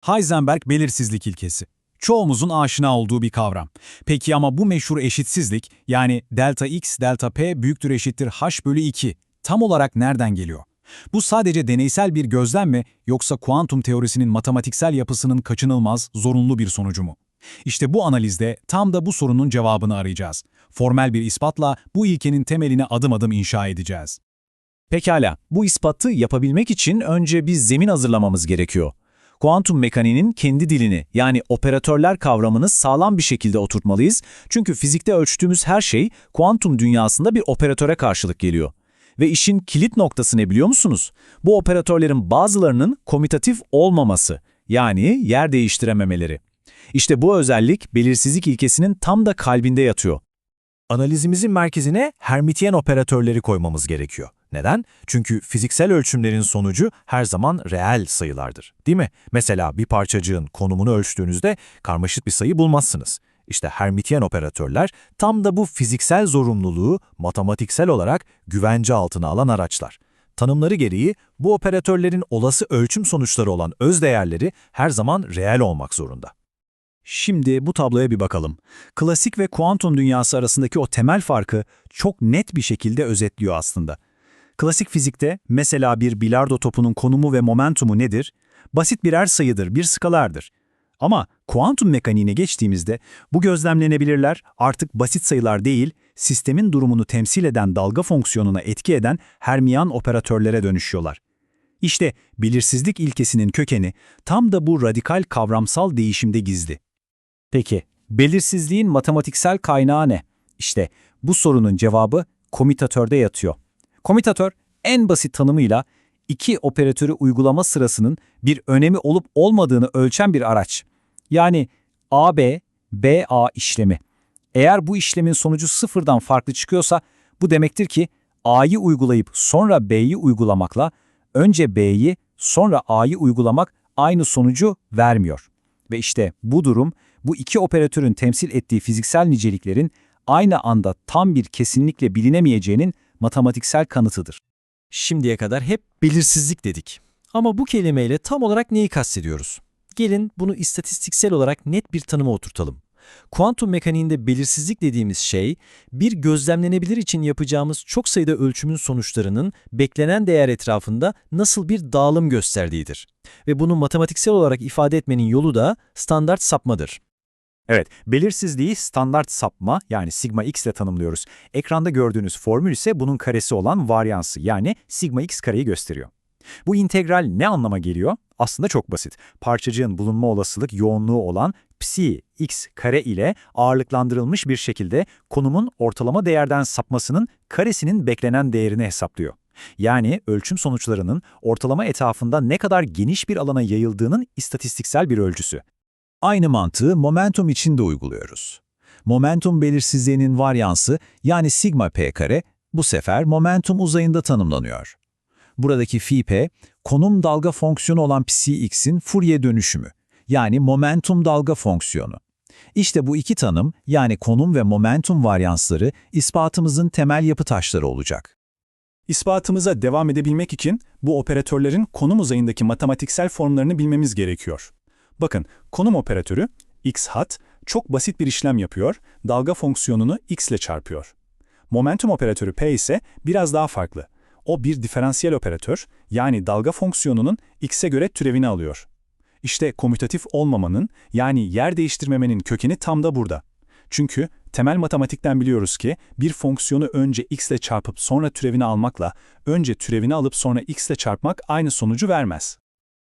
Heisenberg belirsizlik ilkesi. Çoğumuzun aşina olduğu bir kavram. Peki ama bu meşhur eşitsizlik yani delta x delta p büyüktür eşittir h bölü 2 tam olarak nereden geliyor? Bu sadece deneysel bir gözlem mi yoksa kuantum teorisinin matematiksel yapısının kaçınılmaz, zorunlu bir sonucu mu? İşte bu analizde tam da bu sorunun cevabını arayacağız. Formel bir ispatla bu ilkenin temelini adım adım inşa edeceğiz. Pekala, bu ispatı yapabilmek için önce bir zemin hazırlamamız gerekiyor. Kuantum mekaniğinin kendi dilini yani operatörler kavramını sağlam bir şekilde oturtmalıyız. Çünkü fizikte ölçtüğümüz her şey kuantum dünyasında bir operatöre karşılık geliyor. Ve işin kilit noktası ne biliyor musunuz? Bu operatörlerin bazılarının komütatif olmaması, yani yer değiştirememeleri. İşte bu özellik belirsizlik ilkesinin tam da kalbinde yatıyor. Analizimizin merkezine Hermitiyen operatörleri koymamız gerekiyor. Neden? Çünkü fiziksel ölçümlerin sonucu her zaman reel sayılardır. Değil mi? Mesela bir parçacığın konumunu ölçtüğünüzde karmaşık bir sayı bulmazsınız. İşte Hermitiyen operatörler tam da bu fiziksel zorunluluğu matematiksel olarak güvence altına alan araçlar. Tanımları gereği bu operatörlerin olası ölçüm sonuçları olan öz değerleri her zaman reel olmak zorunda. Şimdi bu tabloya bir bakalım. Klasik ve kuantum dünyası arasındaki o temel farkı çok net bir şekilde özetliyor aslında. Klasik fizikte mesela bir bilardo topunun konumu ve momentumu nedir? Basit birer sayıdır, bir skalardır. Ama kuantum mekaniğine geçtiğimizde bu gözlemlenebilirler artık basit sayılar değil, sistemin durumunu temsil eden dalga fonksiyonuna etki eden Hermian operatörlere dönüşüyorlar. İşte belirsizlik ilkesinin kökeni tam da bu radikal kavramsal değişimde gizli. Peki, belirsizliğin matematiksel kaynağı ne? İşte bu sorunun cevabı komutatörde yatıyor. Komutatör en basit tanımıyla iki operatörü uygulama sırasının bir önemi olup olmadığını ölçen bir araç. Yani AB, BA işlemi. Eğer bu işlemin sonucu sıfırdan farklı çıkıyorsa bu demektir ki A'yı uygulayıp sonra B'yi uygulamakla önce B'yi sonra A'yı uygulamak aynı sonucu vermiyor. Ve işte bu durum bu iki operatörün temsil ettiği fiziksel niceliklerin aynı anda tam bir kesinlikle bilinemeyeceğinin matematiksel kanıtıdır. Şimdiye kadar hep belirsizlik dedik. Ama bu kelimeyle tam olarak neyi kastediyoruz? Gelin bunu istatistiksel olarak net bir tanıma oturtalım. Kuantum mekaniğinde belirsizlik dediğimiz şey, bir gözlemlenebilir için yapacağımız çok sayıda ölçümün sonuçlarının beklenen değer etrafında nasıl bir dağılım gösterdiğidir. Ve bunu matematiksel olarak ifade etmenin yolu da standart sapmadır. Evet, belirsizliği standart sapma yani sigma x ile tanımlıyoruz. Ekranda gördüğünüz formül ise bunun karesi olan varyansı yani sigma x kareyi gösteriyor. Bu integral ne anlama geliyor? Aslında çok basit. Parçacığın bulunma olasılık yoğunluğu olan psi x kare ile ağırlıklandırılmış bir şekilde konumun ortalama değerden sapmasının karesinin beklenen değerini hesaplıyor. Yani ölçüm sonuçlarının ortalama etrafında ne kadar geniş bir alana yayıldığının istatistiksel bir ölçüsü. Aynı mantığı momentum için de uyguluyoruz. Momentum belirsizliğinin varyansı yani sigma p kare bu sefer momentum uzayında tanımlanıyor. Buradaki phi p, konum dalga fonksiyonu olan psi x'in Fourier dönüşümü, yani momentum dalga fonksiyonu. İşte bu iki tanım, yani konum ve momentum varyansları ispatımızın temel yapı taşları olacak. İspatımıza devam edebilmek için bu operatörlerin konum uzayındaki matematiksel formlarını bilmemiz gerekiyor. Bakın, konum operatörü x hat çok basit bir işlem yapıyor, dalga fonksiyonunu x ile çarpıyor. Momentum operatörü p ise biraz daha farklı. O bir diferansiyel operatör, yani dalga fonksiyonunun x'e göre türevini alıyor. İşte komutatif olmamanın, yani yer değiştirmemenin kökeni tam da burada. Çünkü temel matematikten biliyoruz ki bir fonksiyonu önce x ile çarpıp sonra türevini almakla, önce türevini alıp sonra x ile çarpmak aynı sonucu vermez.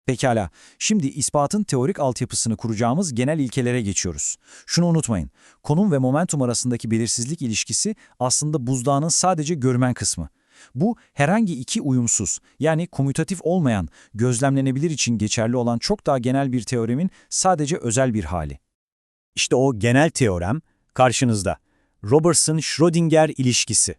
Pekala, şimdi ispatın teorik altyapısını kuracağımız genel ilkelere geçiyoruz. Şunu unutmayın, konum ve momentum arasındaki belirsizlik ilişkisi aslında buzdağının sadece görümen kısmı. Bu herhangi iki uyumsuz, yani komutatif olmayan, gözlemlenebilir için geçerli olan çok daha genel bir teoremin sadece özel bir hali. İşte o genel teorem karşınızda. Robertson-Schrödinger ilişkisi.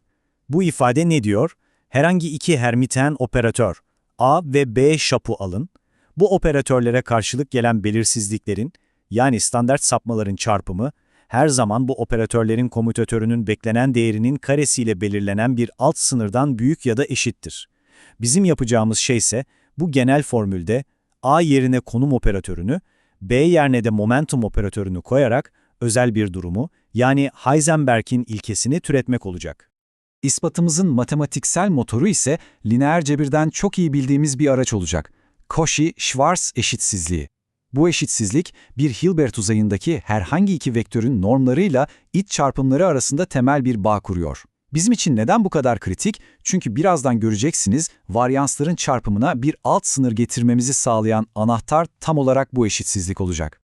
Bu ifade ne diyor? Herhangi iki Hermiten operatör, A ve B şapu alın. Bu operatörlere karşılık gelen belirsizliklerin, yani standart sapmaların çarpımı, her zaman bu operatörlerin komutatörünün beklenen değerinin karesiyle belirlenen bir alt sınırdan büyük ya da eşittir. Bizim yapacağımız şey ise bu genel formülde A yerine konum operatörünü, B yerine de momentum operatörünü koyarak özel bir durumu, yani Heisenberg'in ilkesini türetmek olacak. İspatımızın matematiksel motoru ise lineer cebirden çok iyi bildiğimiz bir araç olacak. Cauchy-Schwarz eşitsizliği. Bu eşitsizlik bir Hilbert uzayındaki herhangi iki vektörün normlarıyla iç çarpımları arasında temel bir bağ kuruyor. Bizim için neden bu kadar kritik? Çünkü birazdan göreceksiniz varyansların çarpımına bir alt sınır getirmemizi sağlayan anahtar tam olarak bu eşitsizlik olacak.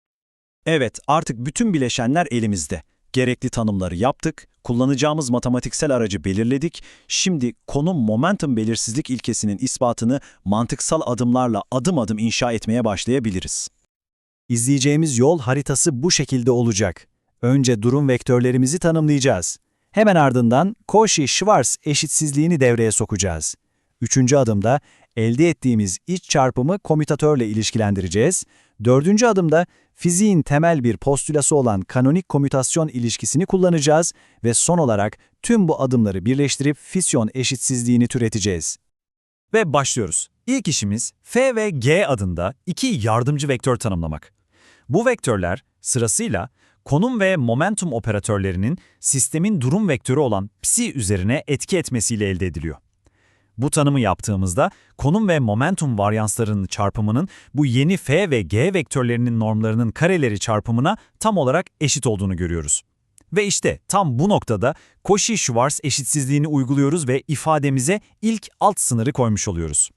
Evet, artık bütün bileşenler elimizde. Gerekli tanımları yaptık, kullanacağımız matematiksel aracı belirledik. Şimdi konum momentum belirsizlik ilkesinin ispatını mantıksal adımlarla adım adım inşa etmeye başlayabiliriz. İzleyeceğimiz yol haritası bu şekilde olacak. Önce durum vektörlerimizi tanımlayacağız. Hemen ardından Cauchy-Schwarz eşitsizliğini devreye sokacağız. Üçüncü adımda elde ettiğimiz iç çarpımı komütatörle ilişkilendireceğiz. Dördüncü adımda fiziğin temel bir postülası olan kanonik komütasyon ilişkisini kullanacağız ve son olarak tüm bu adımları birleştirip fisyon eşitsizliğini türeteceğiz. Ve başlıyoruz. İlk işimiz F ve G adında iki yardımcı vektör tanımlamak. Bu vektörler sırasıyla konum ve momentum operatörlerinin sistemin durum vektörü olan psi üzerine etki etmesiyle elde ediliyor. Bu tanımı yaptığımızda konum ve momentum varyanslarının çarpımının bu yeni f ve g vektörlerinin normlarının kareleri çarpımına tam olarak eşit olduğunu görüyoruz. Ve işte tam bu noktada Cauchy-Schwarz eşitsizliğini uyguluyoruz ve ifademize ilk alt sınırı koymuş oluyoruz.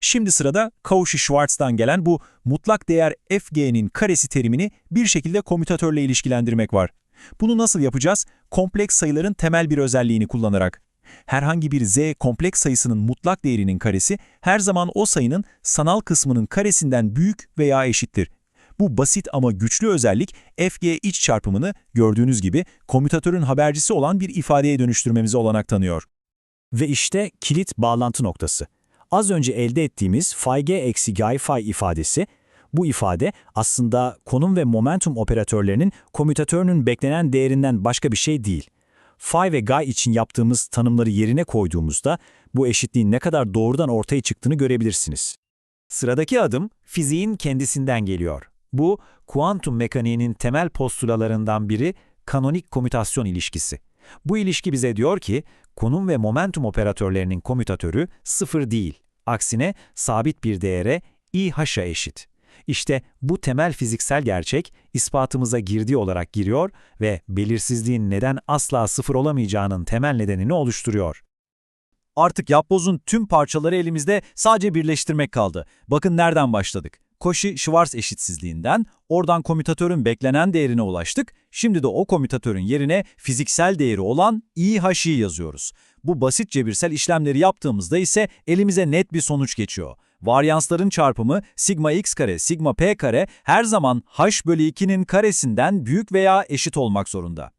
Şimdi sırada Cauchy-Schwarz'tan gelen bu mutlak değer fg'nin karesi terimini bir şekilde komütatörle ilişkilendirmek var. Bunu nasıl yapacağız? Kompleks sayıların temel bir özelliğini kullanarak. Herhangi bir z kompleks sayısının mutlak değerinin karesi her zaman o sayının sanal kısmının karesinden büyük veya eşittir. Bu basit ama güçlü özellik fg iç çarpımını gördüğünüz gibi komütatörün habercisi olan bir ifadeye dönüştürmemize olanak tanıyor. Ve işte kilit bağlantı noktası. Az önce elde ettiğimiz phi g eksi g phi ifadesi, bu ifade aslında konum ve momentum operatörlerinin komütatörünün beklenen değerinden başka bir şey değil. Phi ve Guy için yaptığımız tanımları yerine koyduğumuzda bu eşitliğin ne kadar doğrudan ortaya çıktığını görebilirsiniz. Sıradaki adım fiziğin kendisinden geliyor. Bu, kuantum mekaniğinin temel postulalarından biri kanonik komütasyon ilişkisi. Bu ilişki bize diyor ki, konum ve momentum operatörlerinin komütatörü sıfır değil. Aksine sabit bir değere İH'a eşit. İşte bu temel fiziksel gerçek ispatımıza girdi olarak giriyor ve belirsizliğin neden asla sıfır olamayacağının temel nedenini oluşturuyor. Artık yapbozun tüm parçaları elimizde sadece birleştirmek kaldı. Bakın nereden başladık. Cauchy-Schwarz eşitsizliğinden, oradan komütatörün beklenen değerine ulaştık. Şimdi de o komütatörün yerine fiziksel değeri olan İH'i yazıyoruz. Bu basit cebirsel işlemleri yaptığımızda ise elimize net bir sonuç geçiyor. Varyansların çarpımı sigma x kare sigma p kare her zaman h bölü 2'nin karesinden büyük veya eşit olmak zorunda.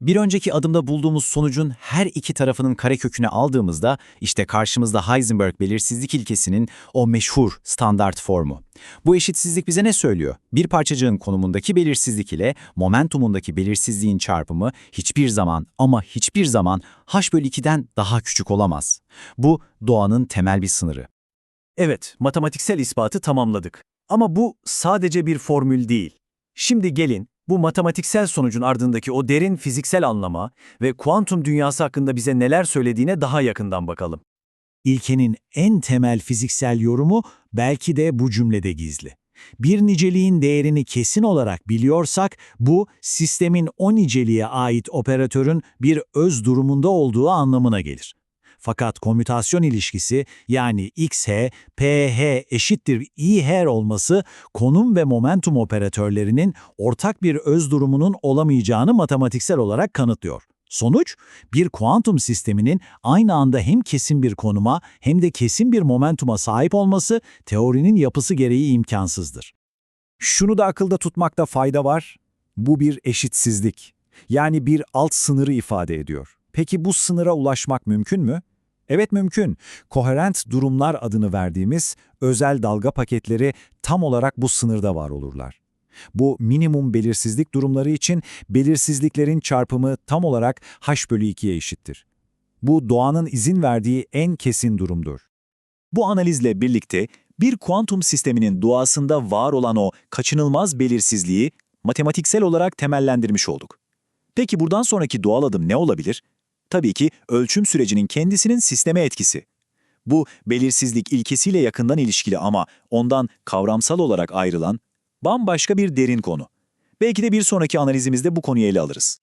Bir önceki adımda bulduğumuz sonucun her iki tarafının kareköküne aldığımızda işte karşımızda Heisenberg belirsizlik ilkesinin o meşhur standart formu. Bu eşitsizlik bize ne söylüyor? Bir parçacığın konumundaki belirsizlik ile momentumundaki belirsizliğin çarpımı hiçbir zaman ama hiçbir zaman h bölü 2'den daha küçük olamaz. Bu doğanın temel bir sınırı. Evet, matematiksel ispatı tamamladık. Ama bu sadece bir formül değil. Şimdi gelin bu matematiksel sonucun ardındaki o derin fiziksel anlama ve kuantum dünyası hakkında bize neler söylediğine daha yakından bakalım. İlkenin en temel fiziksel yorumu belki de bu cümlede gizli. Bir niceliğin değerini kesin olarak biliyorsak bu sistemin o niceliğe ait operatörün bir öz durumunda olduğu anlamına gelir. Fakat komütasyon ilişkisi yani x h, p h eşittir i her olması konum ve momentum operatörlerinin ortak bir öz durumunun olamayacağını matematiksel olarak kanıtlıyor. Sonuç, bir kuantum sisteminin aynı anda hem kesin bir konuma hem de kesin bir momentuma sahip olması teorinin yapısı gereği imkansızdır. Şunu da akılda tutmakta fayda var. Bu bir eşitsizlik. Yani bir alt sınırı ifade ediyor. Peki bu sınıra ulaşmak mümkün mü? Evet mümkün. Koherent durumlar adını verdiğimiz özel dalga paketleri tam olarak bu sınırda var olurlar. Bu minimum belirsizlik durumları için belirsizliklerin çarpımı tam olarak h bölü 2'ye eşittir. Bu doğanın izin verdiği en kesin durumdur. Bu analizle birlikte Bir kuantum sisteminin doğasında var olan o kaçınılmaz belirsizliği matematiksel olarak temellendirmiş olduk. Peki buradan sonraki doğal adım ne olabilir? Tabii ki ölçüm sürecinin kendisinin sisteme etkisi. Bu belirsizlik ilkesiyle yakından ilişkili ama ondan kavramsal olarak ayrılan bambaşka bir derin konu. Belki de bir sonraki analizimizde bu konuyu ele alırız.